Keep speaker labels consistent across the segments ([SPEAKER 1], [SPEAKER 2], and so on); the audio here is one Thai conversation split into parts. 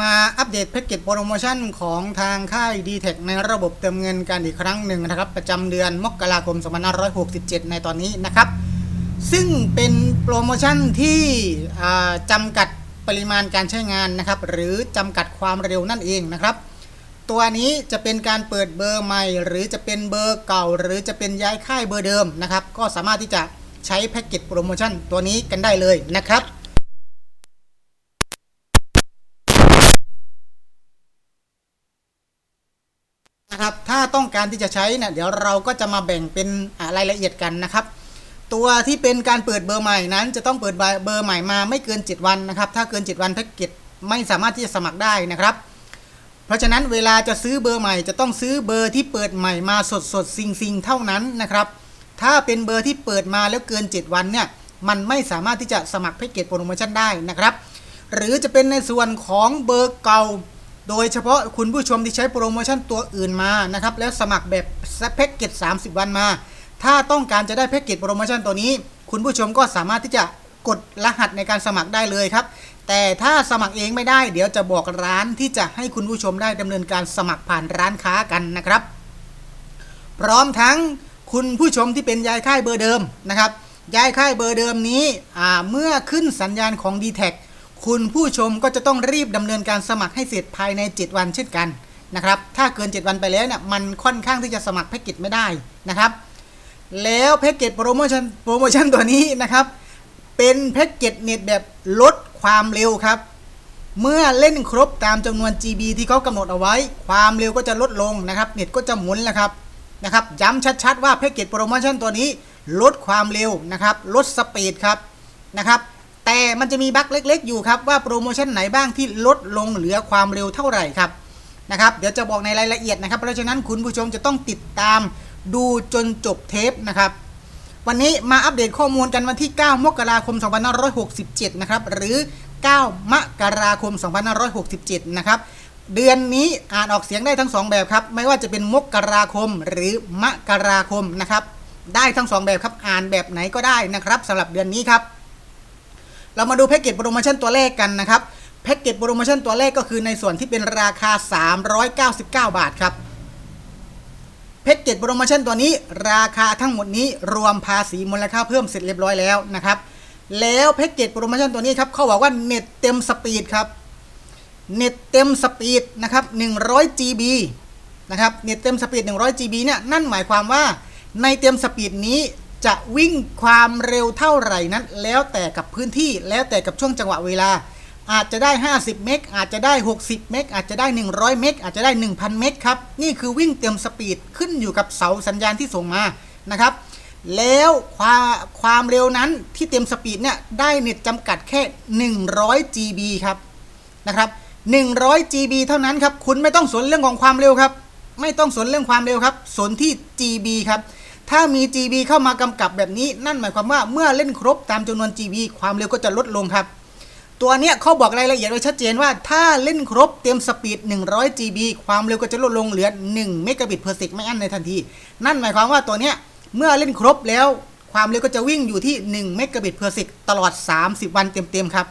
[SPEAKER 1] มาอัปเดตแพ็กเกจโปรโมชั่นของทางค่าย d t แทในระบบเติมเงินกันอีกครั้งหนึ่งนะครับ ประจำเดือนมกราคม 2567 ในตอนนี้นะครับ ซึ่งเป็นโปรโมชั่นที่จำกัดปริมาณการใช้งานนะครับ หรือจำกัดความเร็วนั่นเองนะครับ ตัวนี้จะเป็นการเปิดเบอร์ใหม่ หรือจะเป็นเบอร์เก่า หรือจะเป็นย้ายค่ายเบอร์เดิมนะครับ ก็สามารถที่จะใช้แพ็กเกจโปรโมชั่นตัวนี้กันได้เลยนะครับ นะครับ ถ้าต้องการที่จะใช้เนี่ยเดี๋ยวเราก็จะมาแบ่งเป็นอ่ารายละเอียดกันนะครับ ตัวที่เป็นการเปิดเบอร์ใหม่นั้น จะต้องเปิดเบอร์ใหม่มาไม่เกิน 7 วันนะครับ ถ้าเกิน 7 วันแพ็กเกจไม่สามารถที่จะสมัครได้นะครับ เพราะฉะนั้นเวลาจะซื้อเบอร์ใหม่ จะต้องซื้อเบอร์ที่เปิดใหม่มาสดสดซิงซิงๆเท่านั้นนะครับ ถ้าเป็นเบอร์ที่เปิดมาแล้วเกิน 7 วันเนี่ยมันไม่สามารถที่จะสมัครแพ็กเกจโปรโมชั่นได้นะครับ หรือจะเป็นในส่วนของเบอร์เก่า โดยเฉพาะคุณผู้ชมที่ใช้โปรโมชั่นตัวอื่นมานะครับแล้วสมัครแบบแพ็กเกจ30 วันมา ถ้าต้องการจะได้แพ็กเกจโปรโมชั่นตัวนี้ คุณผู้ชมก็สามารถที่จะกดรหัสในการสมัครได้เลยครับ แต่ถ้าสมัครเองไม่ได้เดี๋ยวจะบอกร้านที่จะให้คุณผู้ชมได้ดำเนินการสมัครผ่านร้านค้ากันนะครับ พร้อมทั้งคุณผู้ชมที่เป็นยายค่ายเบอร์เดิมนะครับยายค่ายเบอร์เดิมนี้เมื่อขึ้นสัญญาณของ d t แท คุณผู้ชมก็จะต้องรีบดำเนินการสมัครให้เสร็จภายใน 7 วันเช่นกันนะครับ ถ้าเกิน 7 วันไปแล้วเนี่ยมันค่อนข้างที่จะสมัครแพ็กเกจไม่ได้นะครับ แล้วแพ็กเกจโปรโมชั่นโปรโมชั่นตัวนี้นะครับ เป็นแพ็กเกจเน็ตแบบลดความเร็วครับ เมื่อเล่นครบตามจำนวน GB ที่เขากำหนดเอาไว้ ความเร็วก็จะลดลงนะครับเน็ตก็จะหมุนแล้วครับนะครับ ย้ำชัดๆว่าแพ็กเกจโปรโมชั่นตัวนี้ ลดความเร็วนะครับ ลดสปีดครับนะครับ แต่มันจะมีบั๊กเล็ก ๆ อยู่ครับว่าโปรโมชั่นไหนบ้างที่ลดลงเหลือความเร็วเท่าไหร่ครับนะครับ เดี๋ยวจะบอกในรายละเอียดนะครับ เพราะฉะนั้นคุณผู้ชมจะต้องติดตามดูจนจบเทปนะครับ วันนี้มาอัปเดตข้อมูลกันวันที่ 9 มกราคม 2567 นะครับ หรือ 9 มกราคม 2567 นะครับ เดือนนี้อ่านออกเสียงได้ทั้ง 2 แบบครับ ไม่ว่าจะเป็นมกราคมหรือมกราคมนะครับ ได้ทั้ง 2 แบบครับ อ่านแบบไหนก็ได้นะครับสำหรับเดือนนี้ครับ เรามาดูแพ็กเกจโปรโมชั่นตัวแรกกันนะครับแพ็กเกจโปรโมชั่นตัวแรกก็คือในส่วนที่เป็นราคา 399 บาทครับแพ็กเกจโปรโมชั่นตัวนี้ราคาทั้งหมดนี้รวมภาษีมูลค่าเพิ่มเสร็จเรียบร้อยแล้วนะครับ แล้วแพ็กเกจโปรโมชั่นตัวนี้ครับเขาบอกว่าเน็ตเต็มสปีดครับเน็ตเต็มสปีดนะครับ100 GB นะครับเน็ตเต็มสปีด100 GB เนี่ยนั่นหมายความว่าในเต็มสปีดนี้ จะวิ่งความเร็วเท่าไหร่นั้น แล้วแต่กับพื้นที่แล้วแต่กับช่วงจังหวะเวลา อาจจะได้ 50 เมกอาจจะได้ 60 เมกอาจจะได้ 100 เมกอาจจะได้ 1,000 เมกครับ นี่คือวิ่งเต็มสปีดขึ้นอยู่กับเสาสัญญาณที่ส่งมานะครับ แล้วความความเร็วนั้นที่เต็มสปีดเนี่ยได้เน็ตจำกัดแค่ 100 GB ครับนะครับ100 GB เท่านั้นครับ คุณไม่ต้องสนเรื่องของความเร็วครับ ไม่ต้องสนเรื่องความเร็วครับ สนที่ GB ครับ ถ้ามี GB เข้ามากำกับแบบนี้ นั่นหมายความว่าเมื่อเล่นครบตามจำนวน GB ความเร็วก็จะลดลงครับ ตัวเนี้ยเขาบอกรายละเอียดไว้ชัดเจนว่าถ้าเล่นครบเต็มสปีด 100 GB ความเร็วก็จะลดลงเหลือ1เมกะบิตเพอร์เซกไม่อั้นในทันที นั่นหมายความว่าตัวเนี้ยเมื่อเล่นครบแล้วความเร็วก็จะวิ่งอยู่ที่1เมกะบิตเพอร์เซกตลอด 30 วันเต็มๆครับ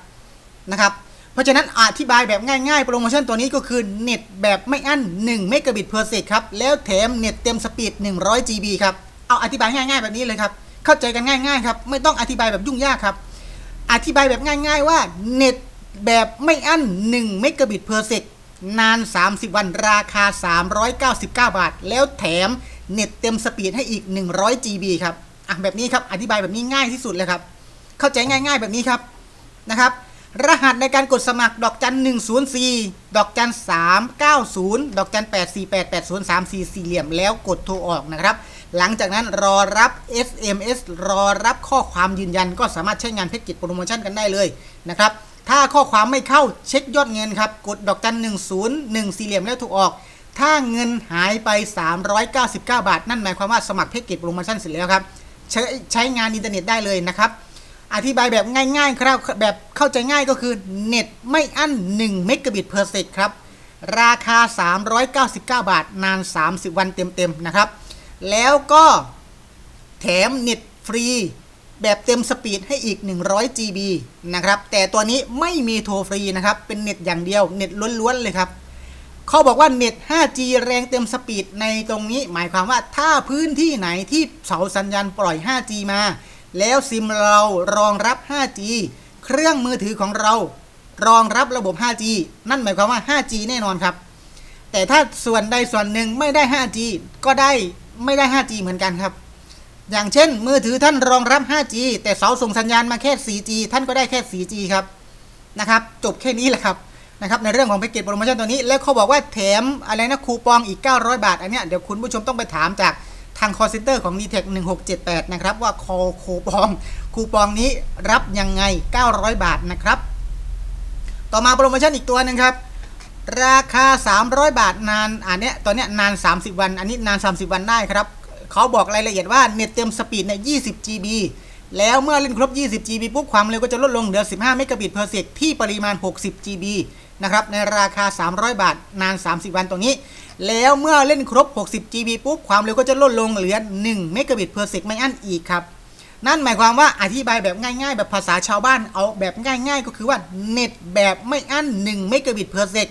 [SPEAKER 1] นะครับเพราะฉะนั้นอธิบายแบบง่ายๆ โปรโมชั่นตัวนี้ก็คือเน็ตแบบไม่อั้น1เมกะบิตเพอร์เซกครับ แล้วแถมเน็ตเต็มสปีด100 GB ครับ เอาอธิบายง่าย ๆ แบบนี้เลยครับ เข้าใจกันง่าย ๆ ครับ ไม่ต้องอธิบายแบบยุ่งยากครับ อธิบายแบบง่าย ๆ ว่าเน็ตแบบไม่อั้น1เมกะบิตเพอร์เซกนาน 30 วันราคา 399 บาท แล้วแถมเน็ตเต็มสปีดให้อีก 100 GB ครับอะแบบนี้ครับ อธิบายแบบนี้ง่ายที่สุดเลยครับ เข้าใจง่าย ๆ แบบนี้ครับนะครับ รหัสในการกดสมัครดอกจัน 104 ดอกจัน 390 ดอกจัน 848 803 4สี่เหลี่ยมแล้วกดโทรออกนะครับ หลังจากนั้นรอรับ SMS รอรับข้อความยืนยัน ก็สามารถใช้งานแพ็กเกจโปรโมชั่นกันได้เลยนะครับถ้าข้อความไม่เข้าเช็คยอดเงินครับ กดดอกจัน 101 สี่เหลี่ยมแล้วถูกออก ถ้าเงินหายไป 399 บาท นั่นหมายความว่าสมัครแพ็กเกจโปรโมชั่นเสร็จแล้วครับใช้ใช้งานอินเทอร์เน็ตได้เลยนะครับ อธิบายแบบง่ายๆครับแบบเข้าใจง่ายก็คือเน็ตไม่อั้น1เมกะบิตเพอร์เซกครับ ราคา 399 บาทนาน 30 วันเต็มๆนะครับ แล้วก็แถมเน็ตฟรีแบบเต็มสปีดให้อีก 100 GB นะครับ แต่ตัวนี้ไม่มีโทรฟรีนะครับ เป็นเน็ตอย่างเดียว เน็ตล้วนๆเลยครับ เขาบอกว่าเน็ต 5G แรงเต็มสปีดในตรงนี้ หมายความว่าถ้าพื้นที่ไหนที่เสาสัญญาณปล่อย 5G มา แล้วซิมเรารองรับ 5G เครื่องมือถือของเรา รองรับระบบ 5G นั่นหมายความว่า 5G แน่นอนครับ แต่ถ้าส่วนใดส่วนหนึ่งไม่ได้ 5G ก็ได้ ไม่ได้ 5G เหมือนกันครับ อย่างเช่น มือถือท่านรองรับ 5G แต่เสาส่งสัญญาณมาแค่ 4G ท่านก็ได้แค่ 4G ครับนะครับ จบแค่นี้แหละครับนะครับในเรื่องของแพ็กเกจโปรโมชั่นตัวนี้ แล้วเขาบอกว่าแถมอะไรนะคูปองอีก 900 บาท อันเนี้ยเดี๋ยวคุณผู้ชมต้องไปถามจากทาง call center ของ d t e c 1678 นะครับ ว่าคอคูปอง คูปองนี้รับยังไง 900 บาทนะครับ ต่อมาโปรโมชั่นอีกตัวหนึ่งครับ ราคา 300 บาทนานอันเนี้ยตอนเนี้ยนาน 30 วัน อันนี้นาน 30 วันได้ครับเขาบอกรายละเอียดว่าเน็ตเต็มสปีดเนี่ย20 GB แล้วเมื่อเล่นครบ 20 GB ปุ๊บความเร็วก็จะลดลงเหลือ 15 เมกะบิตเพอร์เซกที่ปริมาณ 60 GB นะครับในราคา 300 บาทนาน 30 วันตรงนี้ แล้วเมื่อเล่นครบ 60 GB ปุ๊บความเร็วก็จะลดลงเหลือ 1 เมกะบิตเพอร์เซกไม่อั้นอีกครับ นั่นหมายความว่าอธิบายแบบง่ายๆ แบบภาษาชาวบ้านเอาแบบง่าย ๆ ก็คือว่าเน็ตแบบไม่อั้น 1 เมกะบิตเพอร์เซก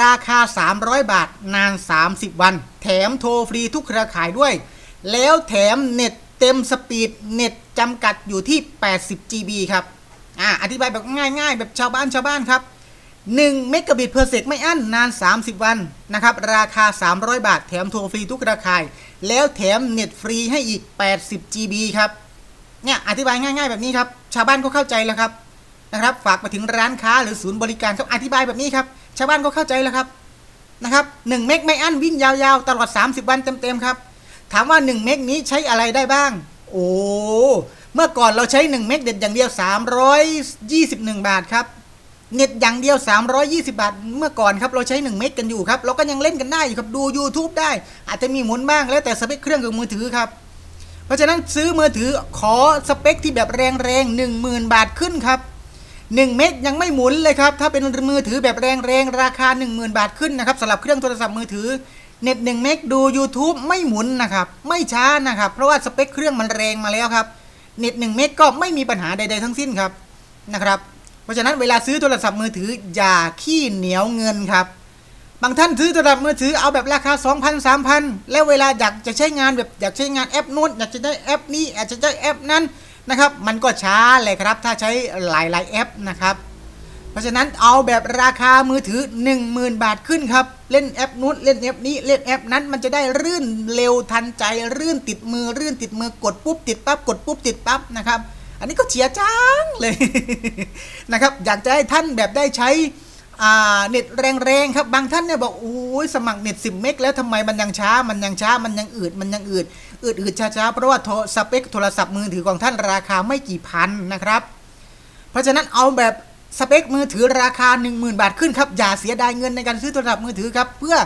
[SPEAKER 1] ราคา 300 บาทนาน 30 วัน แถมโทรฟรีทุกเครือข่ายด้วย แล้วแถมเน็ตเต็มสปีดเน็ตจำกัดอยู่ที่ 80 GB ครับ อ่า อธิบายแบบง่ายๆ แบบชาวบ้านชาวบ้านครับ1เมกะบิตเพอร์เซกไม่อั้นนาน 30 วันนะครับ ราคา 300 บาท แถมโทรฟรีทุกเครือข่าย แล้วแถมเน็ตฟรีให้อีก 80 GB ครับ เนี่ย อธิบายง่าย ๆ แบบนี้ครับ ชาวบ้านก็เข้าใจแล้วครับนะครับ ฝากไปถึงร้านค้าหรือศูนย์บริการครับ อธิบายแบบนี้ครับ ชาวบ้านก็เข้าใจแล้วครับนะครับหนึ่งเมกไม่อั้นวิ่งยาวๆ ตลอด 30 วันเต็มๆครับ ถามว่า 1 เมกนี้ใช้อะไรได้บ้าง โอ้เมื่อก่อนเราใช้ 1 เมกเด็ดอย่างเดียว 321 บาทครับเน็ตอย่างเดียว 320 บาท เมื่อก่อนครับเราใช้ 1 เมกกันอยู่ครับ เราก็ยังเล่นกันได้อยู่ครับดู YouTube ได้ อาจจะมีหมุนบ้างแล้วแต่สเปคเครื่องกับมือถือครับ เพราะฉะนั้นซื้อมือถือขอสเปคที่แบบแรงๆ10,000 บาทขึ้นครับ 1 เมกยังไม่หมุนเลยครับ ถ้าเป็นมือถือแบบแรงๆ ราคา 10,000 บาทขึ้นนะครับสำหรับเครื่องโทรศัพท์มือถือเน็ต1เมกดู YouTube ไม่หมุนนะครับ ไม่ช้านะครับ เพราะว่าสเปคเครื่องมันแรงมาแล้วครับ เน็ต1เมกก็ไม่มีปัญหาใด ๆ ทั้งสิ้นครับนะครับ เพราะฉะนั้นเวลาซื้อโทรศัพท์มือถืออย่าขี้เหนียวเงินครับ บางท่านซื้อโทรศัพท์มือถือเอาแบบราคา 2,000 3,000 แล้วเวลาอยากจะใช้งานแบบอยากใช้งานแอปนู้นอยากจะได้แอปนี้อยากจะใช้แอปนั้น นะครับ มันก็ช้าเลยครับ ถ้าใช้หลายๆแอปนะครับ เพราะฉะนั้นเอาแบบราคามือถือ 10,000 บาทขึ้นครับ เล่นแอปนู้นเล่นแอปนี้เล่นแอปนั้นมันจะได้รื่นเร็วทันใจ รื่นติดมือ รื่นติดมือกดปุ๊บติดปั๊บกดปุ๊บติดปั๊บนะครับอันนี้ก็เฉียจังเลยนะครับอยากจะให้ท่านแบบได้ใช้เน็ตแรงๆครับบางท่านเนี่ยบอกโอ้ยสมัครเน็ต10 เมกแล้วทำไมมันยังช้ามันยังช้ามันยังอืดมันยังอืด อืดอืดช้าๆเพราะว่าสเปคโทรศัพท์มือถือของท่านราคาไม่กี่พันนะครับ เพราะฉะนั้นเอาแบบสเปคมือถือราคา 10,000 บาทขึ้นครับ อย่าเสียดายเงินในการซื้อโทรศัพท์มือถือครับ เพื่อ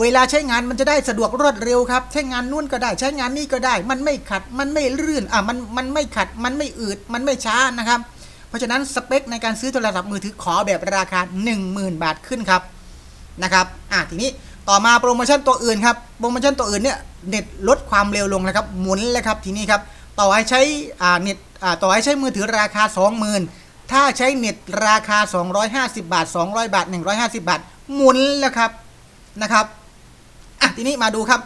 [SPEAKER 1] เวลาใช้งานมันจะได้สะดวกรวดเร็วครับ ใช้งานนู่นก็ได้ใช้งานนี่ก็ได้ มันไม่ขัดมันไม่ลื่นอะมันมันไม่ขัดมันไม่อืดมันไม่ช้านะครับ เพราะฉะนั้นสเปคในการซื้อโทรศัพท์มือถือขอแบบราคา 10,000 บาทขึ้นครับนะครับอะทีนี้ต่อมาโปรโมชั่นตัวอื่นครับโปรโมชั่นตัวอื่นเนี่ย เน็ตลดความเร็วลงนะครับ หมุนเลยครับทีนี้ครับ ต่อให้ใช้เน็ตต่อให้ใช้มือถือราคา 20,000 ถ้าใช้เน็ตราคา 250 บาท 200 บาท 150 บาท หมุนแล้วครับนะครับอะทีนี้มาดูครับ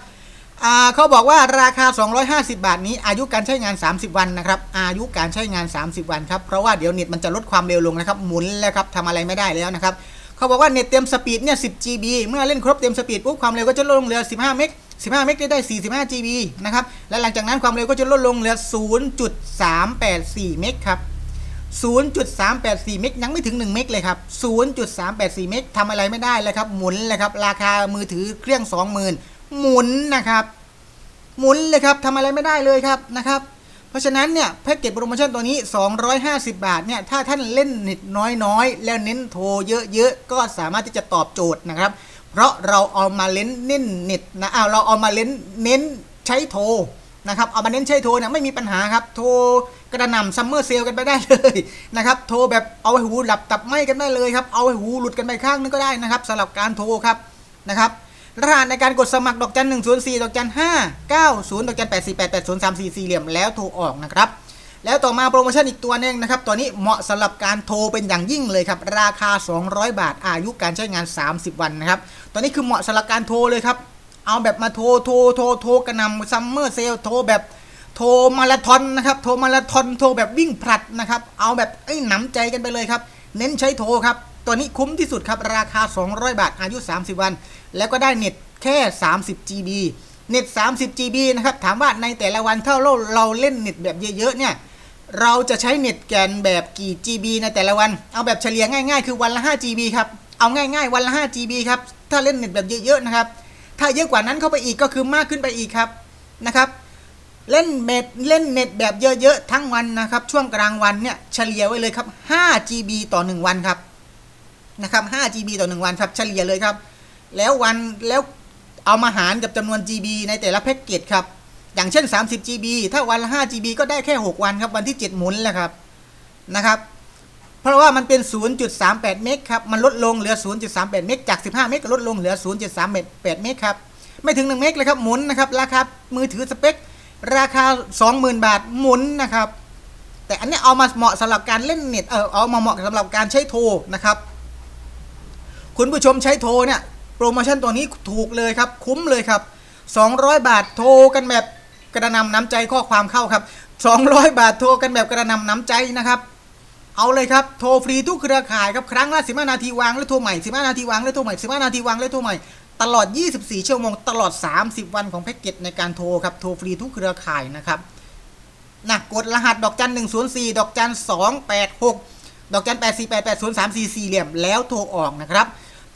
[SPEAKER 1] เขาบอกว่าราคา 250 บาทนี้อายุการใช้งาน 30 วันนะครับ อายุการใช้งาน 30 วันครับ เพราะว่าเดี๋ยวเน็ตมันจะลดความเร็วลงนะครับ หมุนแล้วครับทำอะไรไม่ได้แล้วนะครับ เขาบอกว่าเน็ตเต็มสปีดเนี่ย 10 GB เมื่อเล่นครบเต็มสปีดปุ๊บความเร็วก็จะลดลงเหลือ 15 เมก 15 เมกได้ได้ 45 GB นะครับ และหลังจากนั้นความเร็วก็จะลดลงเหลือ 0.384 เมกครับ 0.384 เมกยังไม่ถึง 1 เมกเลยครับ 0.384 เมกทำอะไรไม่ได้เลยครับ หมุนเลยครับ ราคามือถือเครื่อง 20,000 หมุนนะครับ หมุนเลยครับทำอะไรไม่ได้เลยครับนะครับ เพราะฉะนั้นเนี่ยแพ็กเกจโปรโมชั่นตัวนี้ 250 บาทเนี่ย ถ้าท่านเล่นเน็ตน้อยๆ แล้วเน้นโทรเยอะๆ ก็สามารถที่จะตอบโจทย์นะครับ เพราะเราเอามาเล่นเน้นเน็ตนะอ้าวเราเอามาเล่นเน้นใช้โทรนะครับเอามาเน้นใช้โทรเนี่ยไม่มีปัญหาครับโทรกระหน่ำซัมเมอร์เซลกันไปได้เลยนะครับโทรแบบเอาหูหลับตับไหมกันได้เลยครับเอาหูหลุดกันไปข้างนึงก็ได้นะครับสำหรับการโทรครับนะครับรหัสในการกดสมัครดอกจันหนึ่งศูนย์สี่ดอกจันห้าเก้าศูนย์ดอกจันแปดสี่แปดแปดศูนย์สามสี่สี่เหลี่ยมแล้วโทรออกนะครับ แล้วต่อมาโปรโมชั่นอีกตัวหนึงนะครับ ตัวนี้เหมาะสำหรับการโทรเป็นอย่างยิ่งเลยครับ ราคา 200 บาท อายุการใช้งาน 30 วันนะครับ ตัวนี้คือเหมาะสำหรับการโทรเลยครับ เอาแบบมาโทร โทร โทร โทรกระนำซัมเมอร์เซล โทรแบบโทรมาราธอนนะครับ โทรมาราธอน โทรแบบวิ่งผลัดนะครับ เอาแบบไอ้หนำใจกันไปเลยครับ เน้นใช้โทรครับ ตัวนี้คุ้มที่สุดครับ ราคา 200 บาท อายุ 30 วัน แล้วก็ได้เน็ตแค่ 30 GB เน็ต 30 GB นะครับ ถามว่าในแต่ละวันถ้าเราเราเล่นเน็ตแบบเยอะๆเนี่ย เราจะใช้เน็ตแกนแบบกี่ GB ในแต่ละวัน เอาแบบเฉลี่ยง่ายๆ คือวันละ 5 GB ครับ เอาง่ายๆ วันละ 5 GB ครับ ถ้าเล่นเน็ตแบบเยอะๆนะครับ ถ้าเยอะกว่านั้นเข้าไปอีกก็คือมากขึ้นไปอีกครับนะครับ เล่นเน็ตเล่นเน็ตแบบเยอะๆ ทั้งวันนะครับ ช่วงกลางวันเนี่ยเฉลี่ยไว้เลยครับ 5 GB ต่อ 1 วันครับนะครับ5 GB ต่อ 1 วันครับ เฉลี่ยเลยครับ แล้ววันแล้วเอามาหารกับจำนวน GB ในแต่ละแพ็กเกจครับ อย่างเช่น 30 GB ถ้าวันละ 5 GB ก็ได้แค่ 6 วันครับ วันที่ 7 หมุนแหละครับนะครับ เพราะว่ามันเป็น 0.38 เมกครับ มันลดลงเหลือ 0.38 เมกจาก 15 เมกลดลงเหลือ 0.38 เมกครับ ไม่ถึง 1 เมกเลยครับ หมุนนะครับ ราคามือถือสเปค ราคา 20,000 บาท หมุนนะครับ แต่อันนี้เอามาเหมาะสำหรับการเล่นเน็ต เออ เอามาเหมาะสำหรับการใช้โทรนะครับ คุณผู้ชมใช้โทรเนี่ย โปรโมชั่นตัวนี้ถูกเลยครับ คุ้มเลยครับ200 บาทโทรกันแบบ กระนำน้ำใจข้อความเข้าครับ 200 บาทโทรกันแบบกระนำน้ำใจนะครับ เอาเลยครับ โทรฟรีทุกเครือข่ายครับครั้งละ15 นาทีวางแล้วโทรใหม่15 นาทีวางแล้วโทรใหม่15 นาทีวางแล้วโทรใหม่ตลอด 24 ชั่วโมง ตลอด 30 วันของแพ็กเกจในการโทรครับ โทรฟรีทุกเครือข่ายนะครับนะกดรหัสดอกจัน 104 ดอกจัน 286 ดอกจัน 8488 0344เหลี่ยม แล้วโทรออกนะครับ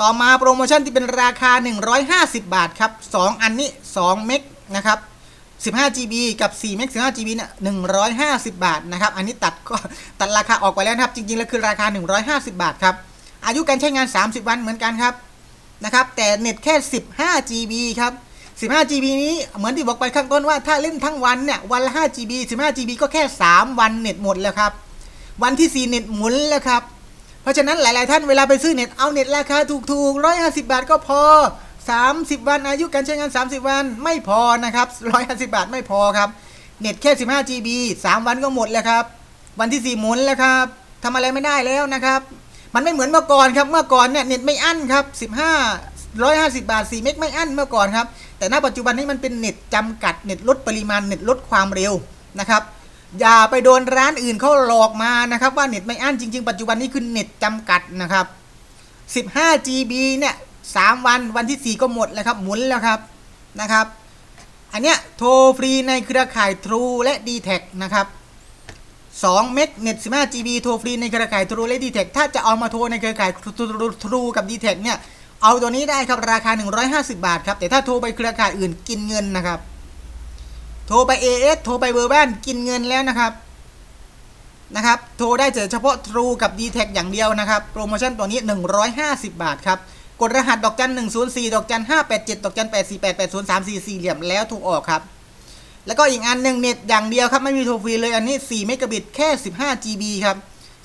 [SPEAKER 1] ต่อมาโปรโมชั่นที่เป็นราคา 150 บาทครับ 2 อันนี้ 2 เมกนะครับ 15 GB กับ4เมก15 GB เนี่ย150 บาทนะครับ อันนี้ตัดก็ตัดราคาออกไปแล้วนะครับ จริงๆ แล้วคือราคา 150 บาทครับ อายุการใช้งาน 30 วันเหมือนกันครับนะครับ แต่เน็ตแค่ 15 GB ครับ 15 GB นี้เหมือนที่บอกไปข้างต้นว่าถ้าเล่นทั้งวันเนี่ยวันละ5 GB 15 GB ก็แค่ 3 วันเน็ตหมดแล้วครับ วันที่ 4 เน็ตหมุนแล้วครับ เพราะฉะนั้นหลายๆท่านเวลาไปซื้อเน็ตเอาเน็ตราคาถูกๆ150 บาทก็พอ 30 วันอายุการใช้งาน 30 วันไม่พอนะครับ150 บาทไม่พอครับเน็ตแค่ 15 GB 3 วันก็หมดแล้วครับ วันที่ 4 หมุนแล้วครับทำอะไรไม่ได้แล้วนะครับ มันไม่เหมือนเมื่อก่อนครับ เมื่อก่อนเนี่ยเน็ตไม่อั้นครับ 15 150 บาท 4 เมกไม่อั้นเมื่อก่อนครับ แต่ณปัจจุบันนี้มันเป็นเน็ตจำกัด เน็ตลดปริมาณ เน็ตลดความเร็วนะครับ อย่าไปโดนร้านอื่นเขาหลอกมานะครับ ว่าเน็ตไม่อั้นจริง ๆ ปัจจุบันนี้คือเน็ตจำกัดนะครับ 15 GB เนี่ย 3 วันวันที่ 4 ก็หมดแล้วครับ หมุนแล้วครับนะครับ อันเนี้ยโทรฟรีในเครือข่าย True และ d t แทนะครับ2เมกเน็ต 15 GB โทรฟรีในเครือข่าย True และ d t แทถ้าจะเอามาโทรในเครือข่าย True กับ d t แทเนี่ยเอาตัวนี้ได้ครับราคา 150 บาทครับ แต่ถ้าโทรไปเครือข่ายอื่นกินเงินนะครับ โทรไป AS โทรไปเบอร์บ้านกินเงินแล้วนะครับนะครับ โทรได้เฉพาะ True กับ d t แทอย่างเดียวนะครับ โปรโมชั่นตัวนี้ 150 บาทครับ กดรหัสดอกจัน104ดอกจัน587ดอกจัน848 8034เหลี่ยมแล้วถูกออกครับ แล้วก็อีกอันหนึ่งเน็ตอย่างเดียวครับ ไม่มีโทรฟรีเลยอันนี้4เมกะบิตแค่15 GB ครับ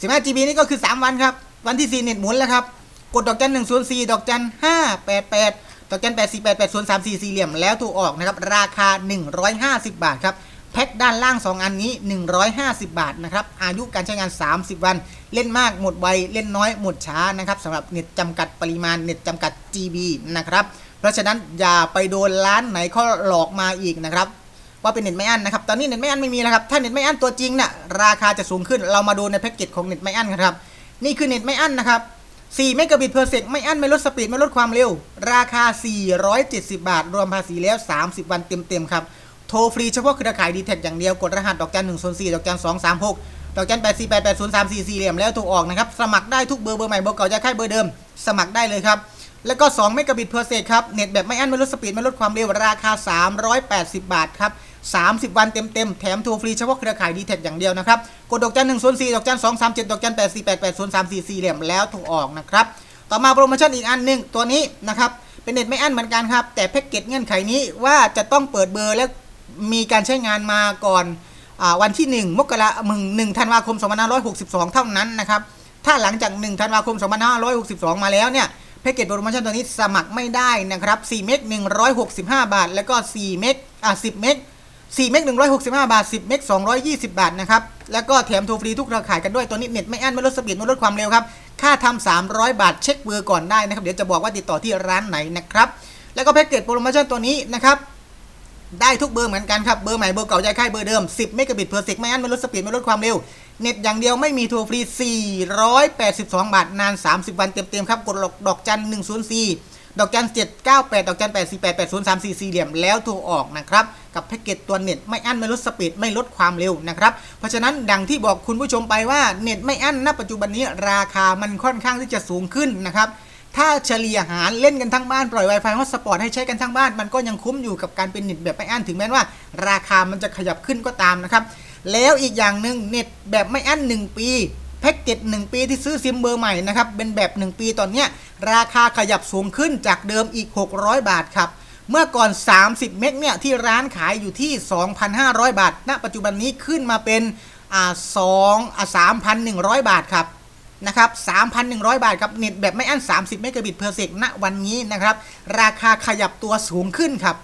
[SPEAKER 1] 15 GB นี่ก็คือ3วันครับ วันที่4เน็ตหมุนแล้วครับ กดดอกจัน104ดอกจัน588ดอกจัน848 8034เหลี่ยมแล้วถูกออกนะครับราคา150บาทครับ แพ็คด้านล่าง 2 อันนี้ 150 บาทนะครับ อายุการใช้งาน 30 วัน เล่นมากหมดไว เล่นน้อยหมดช้านะครับสำหรับเน็ตจำกัดปริมาณเน็ตจำกัด GB นะครับ เพราะฉะนั้นอย่าไปโดนร้านไหนเขาหลอกมาอีกนะครับว่าเป็นเน็ตไม่อั้นนะครับ ตอนนี้เน็ตไม่อั้นไม่มีแล้วครับ ถ้าเน็ตไม่อั้นตัวจริงน่ะราคาจะสูงขึ้น เรามาดูในแพ็กเกจของเน็ตไม่อั้นกันครับ นี่คือเน็ตไม่อั้นนะครับ4เมกะบิตเพอร์เซกไม่อั้นไม่ลดสปีดไม่ลดความเร็ว ราคา 470 บาท รวมภาษีแล้ว 30 วันเต็มๆครับ โทรฟรีเฉพาะเครือข่ายดีแท็อย่างเดียวกดรหัสดอกจัน1 0 4ดอกจัน236ดอกจัน8 4 8 8 0 3 4 4เหลี่ยมแล้วถูกออกนะครับ สมัครได้ทุกเบอร์เบอร์ใหม่เบอร์เก่าจะค่ายเบอร์เดิม สมัครได้เลยครับ แล้วก็2เมกะบิตเพอร์เซกครับเน็ตแบบไม่อั้นไม่ลดสปีดไม่ลดความเร็วราคา 380 บาทครับ30 วันเต็มๆ แถมโทรฟรีเฉพาะเครือข่ายดีแท็อย่างเดียวนะครับ กดดอกจัน1 0 4ดอกจัน237ดอกจัน8 4 8 8 0 3 4 4เหลี่ยมแล้วถูกออกนะครับ ต่อมาโปรโมชั่นอีกอันหนึ่งตัวนี้นะครับ เป็นเน็ตไม่อั้นเหมือนกันครับ แต่แพ็กเกจเงื่อนไขนี้ว่าจะต้องเปิดเบอร์และ มีการใช้งานมาก่อนอวันที่ 1 มกราคม1ธันวาคม 2562 เท่านั้นนะครับ ถ้าหลังจาก 1 ธันวาคม 2562 มาแล้วเนี่ยแพ็กเกจโปรโมชั่นตัวนี้สมัครไม่ได้นะครับ4เมก165 บาท แล้วก็4เมกอะ10เมก4เมก165 บาท 10 เมก220 บาทนะครับ แล้วก็แถมโทรฟรีทุกเครือข่ายกันด้วย ตัวนี้เน็ตไม่อั้นไม่ลดสปีดไม่ลดความเร็วครับ ค่าทำ300 บาทเช็คเบอร์ก่อนได้นะครับ เดี๋ยวจะบอกว่าติดต่อที่ร้านไหนนะครับ แล้วก็แพ็กเกจโปรโมชั่นตัวนี้นะครับ ได้ทุกเบอร์เหมือนกันครับ เบอร์ใหม่เบอร์เก่าย้ายค่ายเบอร์เดิม 10เมกะบิตเพอร์เซกไม่อั้นไม่ลดสปีดไม่ลดความเร็ว เน็ตอย่างเดียวไม่มีโทรฟรี 482 บาท นาน 30 วันเต็มๆครับ กดดอกจัน 104 ดอกจัน 798 ดอกจัน 848 803 4สี่เหลี่ยมแล้วโทรออกนะครับ กับแพ็กเกจตัวเน็ตไม่อั้นไม่ลดสปีดไม่ลดความเร็วนะครับ เพราะฉะนั้นดังที่บอกคุณผู้ชมไปว่าเน็ตไม่อั้นณปัจจุบันนี้ราคามันค่อนข้างที่จะสูงขึ้นนะครับ ถ้าเฉลี่ยหารเล่นกันทั้งบ้านปล่อย Wi-Fi ฮอตสปอตให้ใช้กันทั้งบ้าน มันก็ยังคุ้มอยู่กับการเป็นเน็ตแบบไม่อั้นถึงแม้ว่า ราคามันจะขยับขึ้นก็ตามนะครับ แล้วอีกอย่างหนึ่งเน็ตแบบไม่อั้น 1 ปีแพ็กเกจ1ปีที่ซื้อซิมเบอร์ใหม่นะครับเป็นแบบ 1 ปีตอนเนี้ยราคาขยับสูงขึ้นจากเดิมอีก 600 บาทครับเมื่อก่อน 30 เมกเนี่ยที่ร้านขายอยู่ที่ 2,500 บาทณปัจจุบันนี้ขึ้นมาเป็นอ่า2อ่า3,100บาทครับ นะครับ 3,100 บาทครับเน็ตแบบไม่อั้น 30 เมกะบิตเพอร์เซกณวันนี้นะครับ ราคาขยับตัวสูงขึ้นครับ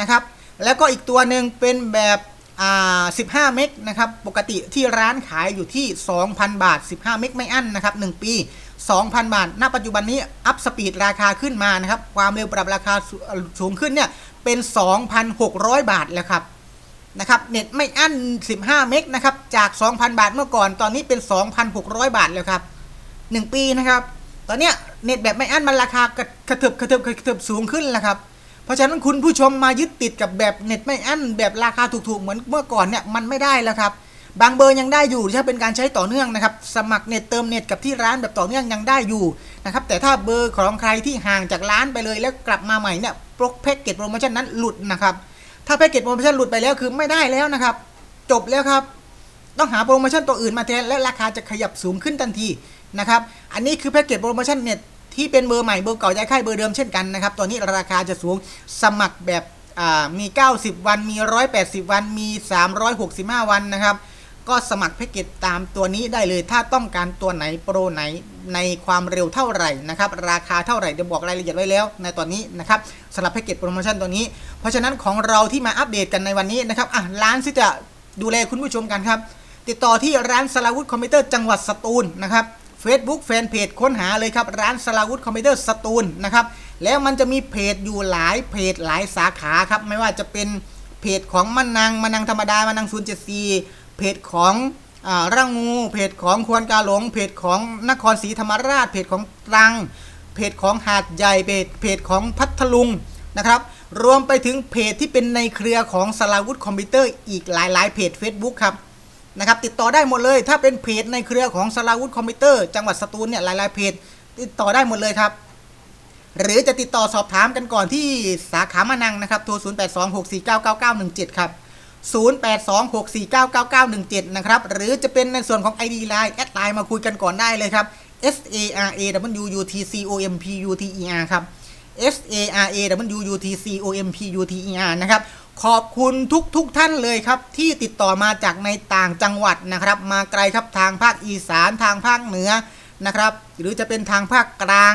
[SPEAKER 1] นะครับ แล้วก็อีกตัวหนึ่งเป็นแบบอ่า15 เมกนะครับ ปกติที่ร้านขายอยู่ที่ 2,000 บาท 15 เมกไม่อั้นนะครับ 1 ปี 2,000 บาท ณ ปัจจุบันนี้ อัพสปีดราคาขึ้นมานะครับ ความเร็วปรับราคาสูสูงขึ้นเนี่ย เป็น 2,600 บาทแล้วครับ นะครับ เน็ตไม่อั้น 15 เมกนะครับ จาก 2,000 บาทเมื่อก่อน ตอนนี้เป็น 2,600 บาทแล้วครับ 1 ปีนะครับ ตอนเนี้ยเน็ตแบบไม่อั้นมันราคากระกระเถิบกระเถิบกระเถิบสูงขึ้นแล้วครับเพราะฉะนั้นคุณผู้ชมมายึดติดกับแบบเน็ตไม่อั้นแบบราคาถูกๆเหมือนเมื่อก่อนเนี่ยมันไม่ได้แล้วครับบางเบอร์ยังได้อยู่ถ้าเป็นการใช้ต่อเนื่องนะครับ สมัครเน็ตเติมเน็ตกับที่ร้านแบบต่อเนื่องยังได้อยู่นะครับ แต่ถ้าเบอร์ของใครที่ห่างจากร้านไปเลยแล้วกลับมาใหม่เนี่ยโปรแพ็กเกจโปรโมชั่นนั้นหลุดนะครับ ถ้าแพ็กเกจโปรโมชั่นหลุดไปแล้วคือไม่ได้แล้วนะครับ จบแล้วครับ ต้องหาโปรโมชั่นตัวอื่นมาแทนและราคาจะขยับสูงขึ้นทันที นะครับ อันนี้คือแพ็กเกจโปรโมชั่นเน็ตที่เป็นเบอร์ใหม่เบอร์เก่าย้ายค่ายเบอร์เดิมเช่นกันนะครับ ตัวนี้ราคาจะสูงสมัครแบบอ่ามี 90 วัน มี 180 วัน มี 365 วันนะครับ ก็สมัครแพ็กเกจตามตัวนี้ได้เลย ถ้าต้องการตัวไหนโปรไหนในความเร็วเท่าไหร่นะครับ ราคาเท่าไหร่เดี๋ยวบอกรายละเอียดไว้แล้ว ในตอนนี้นะครับสำหรับแพ็กเกจโปรโมชั่นตัวนี้ เพราะฉะนั้นของเราที่มาอัปเดตกันในวันนี้นะครับอะร้านที่จะดูแลคุณผู้ชมกันครับ ติดต่อที่ร้านสลาวุธคอมพิวเตอร์จังหวัดสตูลนะครับ Facebook แฟนเพจค้นหาเลยครับ ร้านสลาวุธคอมพิวเตอร์สตูลนะครับ แล้วมันจะมีเพจอยู่หลายเพจหลายสาขาครับ ไม่ว่าจะเป็นเพจของมันนังมันนังธรรมดามันนัง0 7 4เจ็ดสี่เพจของอร่างงู เพจของควรกาหลง เพจของนครศรีธรรมราช เพจของตรัง เพจของหาดใหญ่ เพจเพจของพัทลุงนะครับ รวมไปถึงเพจที่เป็นในเครือของสลาวุธคอมพิวเตอร์อีกหลายๆ เพจ Facebook ครับ นะครับติดต่อได้หมดเลย ถ้าเป็นเพจในเครือของสลาวุธคอมพิวเตอร์จังหวัดสตูลเนี่ยหลายๆเพจติดต่อได้หมดเลยครับ หรือจะติดต่อสอบถามกันก่อนที่สาขามานังนะครับโทร 0826499917 ครับ 0826499917 นะครับ หรือจะเป็นในส่วนของ ID Line แอดไลน์มาคุยกันก่อนได้เลยครับ S A R A W U T C O M P U T E R ครับ S A R A W U T C O M P U T E R นะครับ ขอบคุณทุกทุกท่านเลยครับ ที่ติดต่อมาจากในต่างจังหวัดนะครับ มาไกลครับทางภาคอีสานทางภาคเหนือนะครับ หรือจะเป็นทางภาคกลาง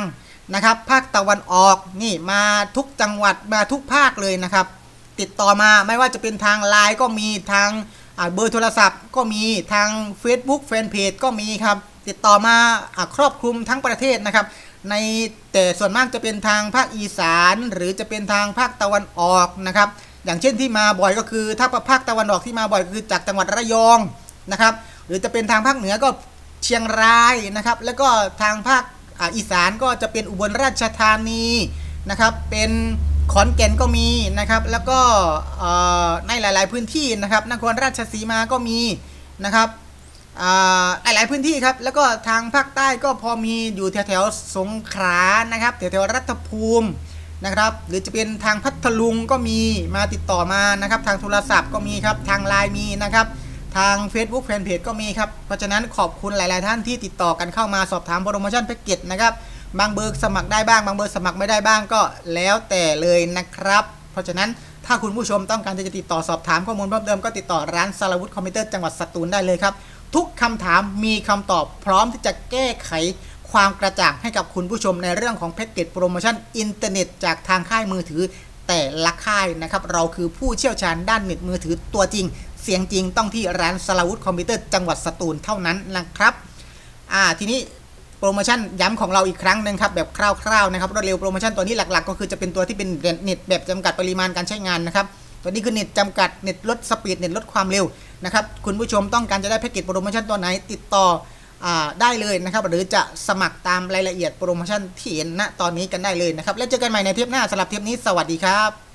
[SPEAKER 1] นะครับ ภาคตะวันออกนี่มาทุกจังหวัดมาทุกภาคเลยนะครับ ติดต่อมาไม่ว่าจะเป็นทางไลน์ก็มีทางเบอร์โทรศัพท์ก็มีทาง Facebook แฟนเพจก็มีครับ ติดต่อมาอ่าครอบคลุมทั้งประเทศนะครับ ในแต่ส่วนมากจะเป็นทางภาคอีสาน หรือจะเป็นทางภาคตะวันออกนะครับ อย่างเช่นที่มาบ่อยก็คือถ้าภาคตะวันออกที่มาบ่อยก็คือจากจังหวัดระยองนะครับ หรือจะเป็นทางภาคเหนือก็เชียงรายนะครับ แล้วก็ทางภาคอีสานก็จะเป็นอุบลราชธานีนะครับ เป็นขอนแก่นก็มีนะครับ แล้วก็ในหลาย ๆ พื้นที่นะครับนครราชสีมาก็มีนะครับหลาย ๆ พื้นที่ครับ แล้วก็ทางภาคใต้ก็พอมีอยู่แถวๆสงขลานะครับแถวๆรัฐภูมิ นะครับ หรือจะเป็นทางพัทลุงก็มีมาติดต่อมานะครับ ทางโทรศัพท์ก็มีครับ ทางไลน์มีนะครับ ทาง Facebook Fanpage ก็มีครับ เพราะฉะนั้นขอบคุณหลาย ๆ ท่านที่ติดต่อกันเข้ามาสอบถามโปรโมชั่นแพ็กเกจนะครับ บางเบอร์สมัครได้บ้าง บางเบอร์สมัครไม่ได้บ้างก็แล้วแต่เลยนะครับ เพราะฉะนั้นถ้าคุณผู้ชมต้องการที่จะติดต่อสอบถามข้อมูลเพิ่มเติมก็ติดต่อร้านสารวุฒิคอมพิวเตอร์จังหวัดสตูลได้เลยครับ ทุกคำถามมีคำตอบพร้อมที่จะแก้ไข ความกระจ่างให้กับคุณผู้ชมในเรื่องของแพ็กเกจโปรโมชั่นอินเทอร์เน็ตจากทางค่ายมือถือ แต่ละค่ายนะครับ เราคือผู้เชี่ยวชาญด้านเน็ตมือถือตัวจริง เสียงจริงต้องที่ร้านสลาวุธคอมพิวเตอร์จังหวัดสตูลเท่านั้นนะครับอ่าทีนี้โปรโมชั่นย้ำของเราอีกครั้งหนึ่งครับแบบคร่าวๆนะครับรวดเร็วโปรโมชั่นตัวนี้หลักๆ ก็คือจะเป็นตัวที่เป็นเน็ตแบบจำกัดปริมาณการใช้งานนะครับตัวนี้คือเน็ตจำกัดเน็ตลดสปีดเน็ตลดความเร็วนะครับคุณผู้ชมต้องการจะได้แพ็กเกจโปรโมชั่นตัวไหนติดต่อ ได้เลยนะครับ หรือจะสมัครตามรายละเอียดโปรโมชั่นที่เห็นณตอนนี้กันได้เลยนะครับ แล้วเจอกันใหม่ในเทปหน้าสำหรับเทปนี้สวัสดีครับ